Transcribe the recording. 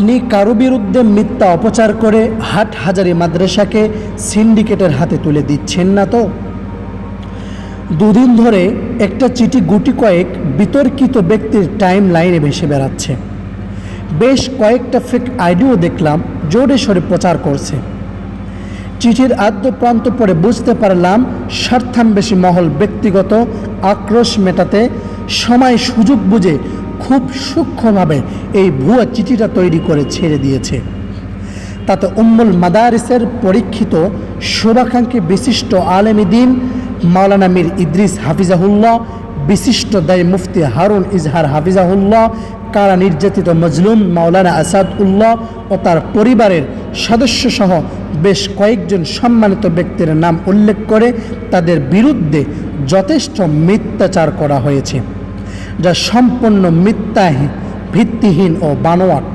আপনি কারও বিরুদ্ধে মিথ্যা অপচার করে হাট হাজারি মাদ্রাসাকে সিন্ডিকেটের হাতে তুলে দিচ্ছেন না তো? দুদিন ধরে একটা চিঠি গুটি কয়েক বিতর্কিত ব্যক্তির টাইম লাইনে ভেসে বেড়াচ্ছে। বেশ কয়েকটা ফেক আইডিও দেখলাম, জোরে সরে প্রচার করছে। চিঠির আদ্য প্রান্ত পরে বুঝতে পারলাম, স্বার্থান্বেষী মহল ব্যক্তিগত আক্রোশ মেটাতে সময় সুযোগ বুঝে খুব সূক্ষ্মভাবে এই ভুয়া চিঠিটা তৈরি করে ছেড়ে দিয়েছে। তাতে উম্মুল মাদারিসের পরীক্ষিত শুভাকাঙ্ক্ষী বিশিষ্ট আলেমী দিন মাওলানা মীর ইদ্রিস হাফিজাহুল্লাহ, বিশিষ্ট দায়ী মুফতি হারুন ইজহার হাফিজাহুল্লাহ, কারা নির্যাতিত মজলুম মাওলানা আসাদ উল্লাহ ও তার পরিবারের সদস্যসহ বেশ কয়েকজন সম্মানিত ব্যক্তির নাম উল্লেখ করে তাদের বিরুদ্ধে যথেষ্ট মিথ্যাচার করা হয়েছে। যা সম্পূর্ণ মিথ্যাহীন ভিত্তিহীন ও বানোয়াট।